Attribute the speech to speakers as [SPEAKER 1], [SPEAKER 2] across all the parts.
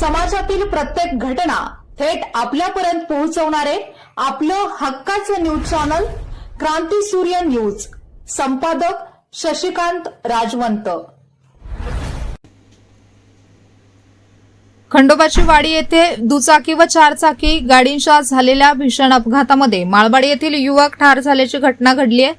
[SPEAKER 1] समाजातील प्रत्येक घटना थेट आपल्यापर्यंत पोहोचवणारे आपलं हक्काचं न्यूज चॅनल क्रांती सूर्य न्यूज. संपादक शशिकांत राजवंत.
[SPEAKER 2] खंडोबाची वाडी येथे दुचाकी व चारचाकी गाडींच्या झालेल्या भीषण अपघातामध्ये माळवाडी येथील युवक ठार झाल्याची घटना घडली आहे.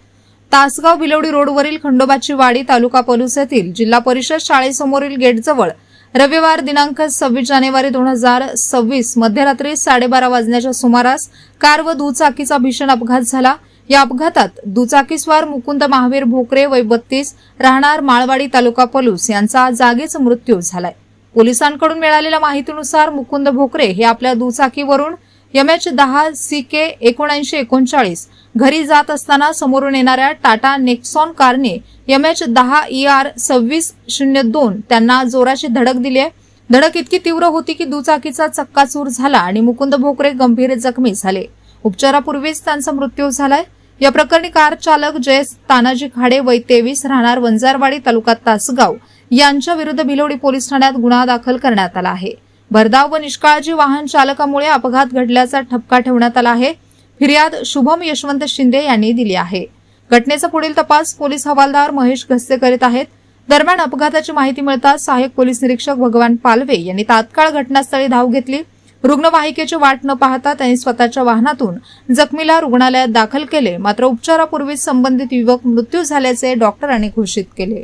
[SPEAKER 2] तासगाव बिलवडी रोडवरील खंडोबाची वाडी तालुका पलूस येथील जिल्हा परिषद शाळेसमोरील गेटजवळ रविवार दिनांक सव्वीस जानेवारी दोन हजार सव्वीस मध्यरात्री साडेबारा वाजण्याच्या सुमारास कार व दुचाकीचा भीषण अपघात झाला. या अपघातात दुचाकीस्वार मुकुंद महावीर भोकरे वय बत्तीस राहणार माळवाडी तालुका पलूस यांचा जागीच मृत्यू झालाय. पोलिसांकडून मिळालेल्या माहितीनुसार मुकुंद भोकरे हे आपल्या दुचाकीवरून एम एच दहा सी के एकोणऐंशी एकोणचाळीस. घरी जात असताना समोरून येणाऱ्या टाटा नेक्सॉन कारने एम एच दहा ई आर सव्वीस शून्य दोन त्यांना जोराची धडक दिली आहे. धडक इतकी तीव्र होती की दुचाकीचा चक्काचूर झाला आणि मुकुंद भोकरे गंभीर जखमी झाले. उपचारापूर्वीच त्यांचा मृत्यू झालाय. या प्रकरणी कार चालक जयस तानाजी खाडे वय तेवीस राहणार वंजारवाडी तालुका तासगाव यांच्या विरुद्ध भिलोडी पोलीस ठाण्यात गुन्हा दाखल करण्यात आला आहे. भरधाव व निष्काळजी वाहन चालकामुळे अपघात घडल्याचा ठपका ठेवण्यात आला आहे. फिर्याद शुभम यशवंत शिंदे यांनी दिली आहे. घटनेचा पुढील तपास पोलीस हवालदार महेश घस्ते करीत आहेत. दरम्यान अपघाताची माहिती मिळताच सहाय्यक पोलीस निरीक्षक भगवान पालवे यांनी तात्काळ घटनास्थळी धाव घेतली. रुग्णवाहिकेची वाट न पाहता त्यांनी स्वतःच्या वाहनातून जखमीला रुग्णालयात दाखल केले. मात्र उपचारापूर्वीच संबंधित युवक मृत्यू झाल्याचे डॉक्टरांनी घोषित केले.